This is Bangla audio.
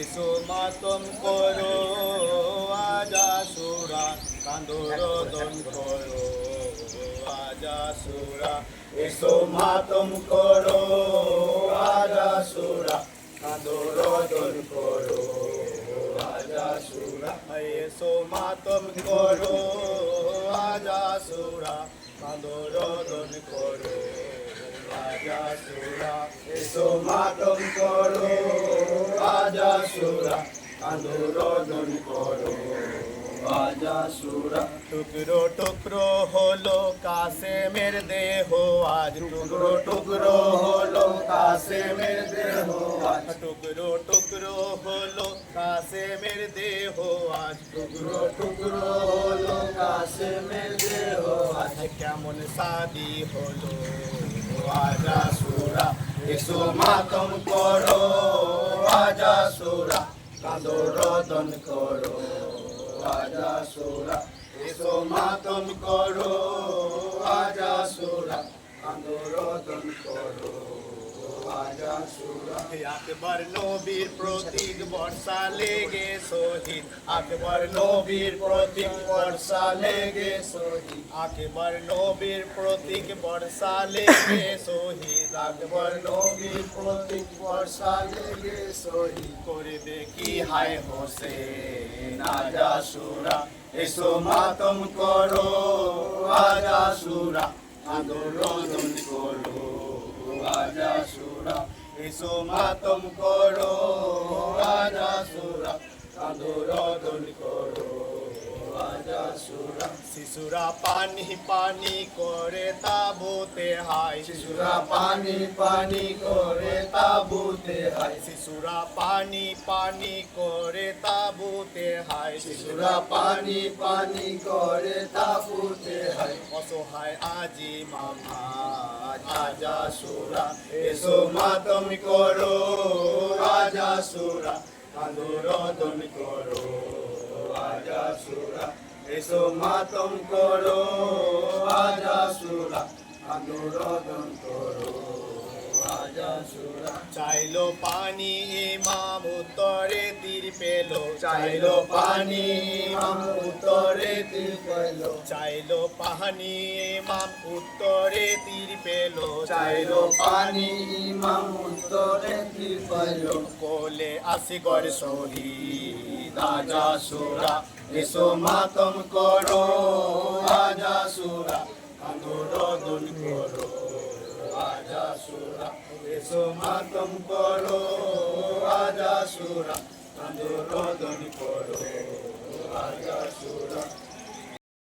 এসো মাতম করো আজাসুরা কান্দরোদন করো আজাসুরা এসো মাতম করো আজাসুরা কান্দরোদন করো আজাসুরা এসো মাতম করো আজাসুরা কান্দরোদন করো। এসো মাতম করো আজাসুরা আন্দোলন করো আজাসুরা টুকরো টুকরো হলো কাসেমের দেহ আজ। টুকরো টুকরো হলো কাসেমের দেহ আজ। টুকরো টুকরো হলো কাসেমের দেহ আজ। টুকরো টুকরো হলো কাসেমের দেহ আজ। কেমন সাদি হলো। আজা সুরা এসো মাতম করো আজা সুরা কাঁদো রদন করো আজা সুরা এসো মাতম করো আজা সুরা কাঁদো রদন করো। আকবর নবীর প্রতীক বর্ষা লেগে শহীদ। আকবর নবীর প্রতীক বর্ষা লেগে শহীদ। আকবর নবীর প্রতীক বর্ষা লেগে শহীদ। আকবর নবীর প্রতীক বর্ষা লেগে শহীদ। করে দেখি হায় হোসেন? আজা সুরা এসো মাতম করো। আজা সুরা আন্দোলন করো। আজা সুরা এসো মাতম করো আজা সুরা আন্দোলন করো আজা সুরা শিশুরা পানি পানি করে তাবুতে হাই শিশুরা পানি পানি করে তাবুতে হাই শিশুরা পানি পানি করে তাবুতে হাই শিশুরা পানি পানি করে তাবুতে হাই অসহায় আজি মামা আজা সুরা এসো মাতম করো আজা সুরা আন্দোলন করো আজা সুরা এসো মাতম করো আজা সুরা আন্দোলন করো চাইলো পানি, ইমাম উত্তরে তীর পেল। চাইলো পানি, ইমাম উত্তরে তীর পেল। চাইলো পানি, ইমাম উত্তরে তীর পেল। চাইলো পানি, ইমাম উত্তরে তীর পেল। কোলে আসিগর শহীদ আজা সুরা। এসো মাতম করো আজা সুরা। আন্দোলন করো আজা সুরা। विषमातम करो आजा सुरा तंदुरोधन करो आजा सुरा